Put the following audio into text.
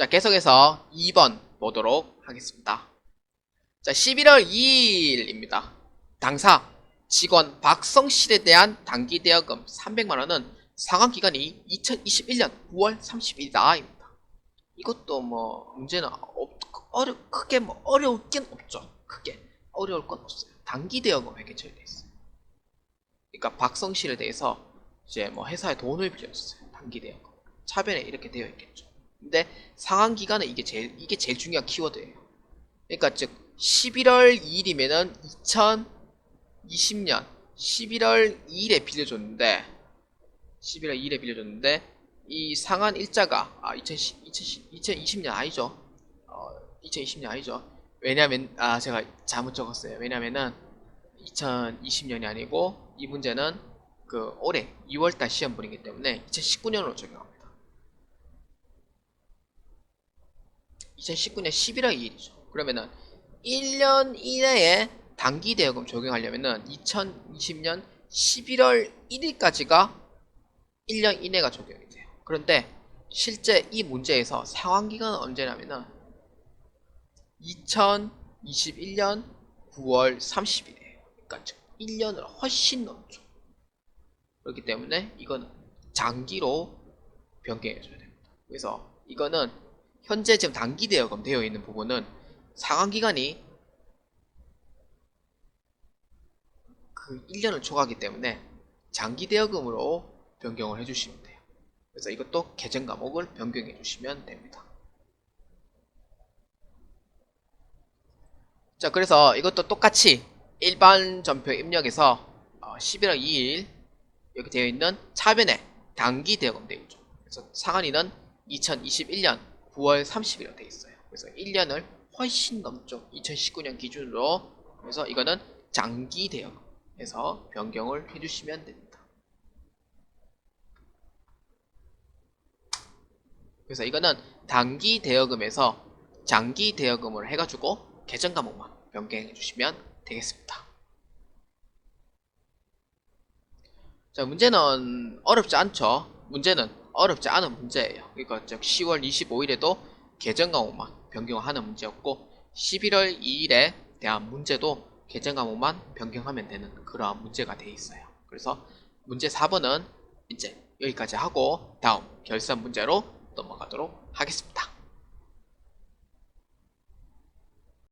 자, 계속해서 2번 보도록 하겠습니다. 자, 11월 2일입니다. 당사 직원 박성실에 대한 단기 대여금 300만원은 상환 기간이 2021년 9월 30일이다입니다. 이것도 뭐 문제는 없, 어려 크게 뭐 어려울긴 없죠. 크게 어려울 건 없어요. 단기 대여금 회계 처리돼 있어요. 그러니까 박성실에 대해서 이제 뭐 회사에 돈을 빌려줬어요. 단기 대여금. 차변에 이렇게 되어 있겠죠. 근데 상환 기간은 이게 제일 이게 제일 중요한 키워드예요. 그러니까 즉 11월 2일이면은 2020년 11월 2일에 빌려줬는데 11월 2일에 빌려줬는데 이 상한 일자가 아 2010, 2010, 2020 년 아니죠. 어 2020년 아니죠. 왜냐면 아 제가 잘못 적었어요. 왜냐면은 2020년이 아니고 이 문제는 그 올해 2월달 시험 분이기 때문에 2019년으로 적용합니다. 2019년 11월 2일이죠. 그러면은 1년 이내에 단기 대여금 적용하려면은 2020년 11월 1일까지가 1년 이내가 적용이 돼요. 그런데 실제 이 문제에서 상환 기간은 언제냐면은 2021년 9월 30일이에요. 그러니까 즉 1년을 훨씬 넘죠. 그렇기 때문에 이거는 장기로 변경해 줘야 됩니다. 그래서 이거는 현재 지금 단기 대여금 되어 있는 부분은 상환 기간이 그 1년을 초과하기 때문에 장기 대여금으로 변경을 해주시면 돼요. 그래서 이것도 개정 과목을 변경해 주시면 됩니다. 자, 그래서 이것도 똑같이 일반 전표 입력에서 어, 11월 2일 여기 되어 있는 차변에 단기 대여금 되어있죠. 그래서 상한이는 2021년 9월 30일로 되어 있어요. 그래서 1년을 훨씬 넘죠. 2019년 기준으로. 그래서 이거는 장기 대여금에서 변경을 해주시면 됩니다. 그래서 이거는 단기 대여금에서 장기 대여금을 해가지고 계정 과목만 변경해 주시면 되겠습니다. 자, 문제는 어렵지 않죠? 문제는 어렵지 않은 문제예요. 그러니까 즉 10월 25일에도 계정 과목만 변경하는 문제였고 11월 2일에 대한 문제도 계정 과목만 변경하면 되는 그러한 문제가 되어 있어요. 그래서 문제 4번은 이제 여기까지 하고 다음 결산 문제로 넘어가도록 하겠습니다.